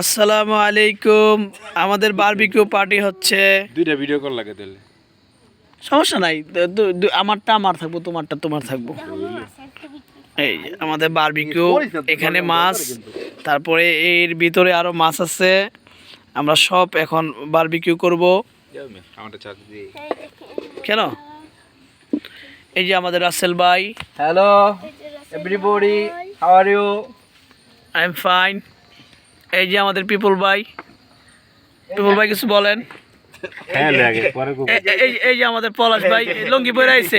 আসসালামু আলাইকুম। আমাদের বারবিকিউ পার্টি হচ্ছে। দুইটা ভিডিও কল লাগে তাহলে। সমস্যা নাই। আমারটা আমার থাকব তোমারটা তোমার থাকব। এই আমাদের বারবিকিউ এখানে মাছ তারপরে এর ভিতরে আরও মাছ আছে। আমরা সব এখন বারবিকিউ করব। কেন? এই যে আমাদের রাসেল ভাই। Hello everybody how are you I am fine এই যে আমাদের পিপুল ভাই পিপুল ভাই কিছু বলেন। হ্যাঁ লাগে পরে খুব এ- এ- এই এই যে আমাদের পলাশ ভাই লঙ্গি পরে আইছে।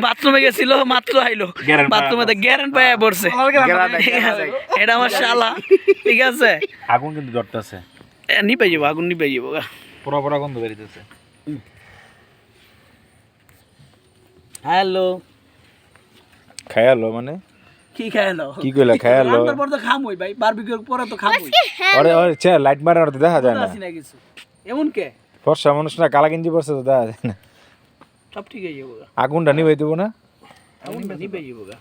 বাথরুমে গেছিল মাত্র আইলো। গ্যারেন বাথরুমে গ্যারেন পায়া পড়ছে। এটা আমার শালা। ঠিক আছে। আগুন কিন্তু ধরতেছে। নিপে যাব আগুন নিপে যাব গা। পুরো পুরো গন্ধ বেরিতেছে হ্যালো। খায়ালো মানে? কি খাইলো কি কইলা খায়ালো রান্নার পর তো খামই ভাই বারবিকিউর পরে তো খামই। আরে আরে চে লাইট মারে তো দেখা যায় না। না কিছু? এমন কে? ফর্সা মানুষ না কালা গেঞ্জি পরছে তো দেখা যায় না। সব ঠিক হয়ে যাব আগুনটা নিভাই দেবো না? আগুন নিপে যাব গা।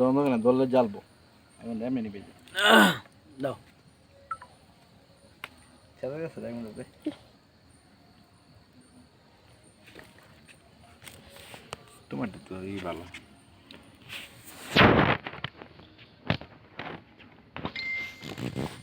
দম না দলে জ্বালবো। এখন এমনি নিবে দাও। ছেড়ে গেছে দেখ মনে তোমার তো এই ভালো। Mm-hmm.